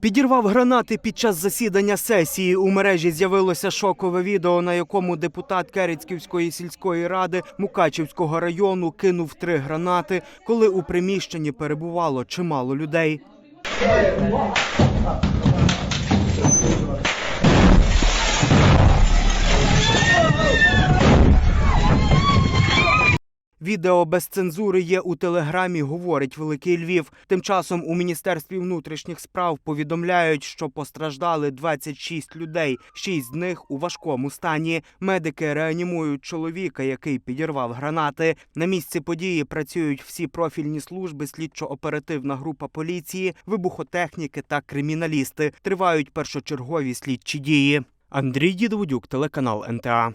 Підірвав гранати під час засідання сесії. У мережі з'явилося шокове відео, на якому депутат Керецьківської сільської ради Мукачівського району кинув три гранати, коли у приміщенні перебувало чимало людей. Відео без цензури є у телеграмі, говорить Великий Львів. Тим часом у міністерстві внутрішніх справ повідомляють, що постраждали 26 людей. Шість з них у важкому стані. Медики реанімують чоловіка, який підірвав гранати. На місці події працюють всі профільні служби, слідчо-оперативна група поліції, вибухотехніки та криміналісти. Тривають першочергові слідчі дії. Андрій Дідоводюк, телеканал НТА.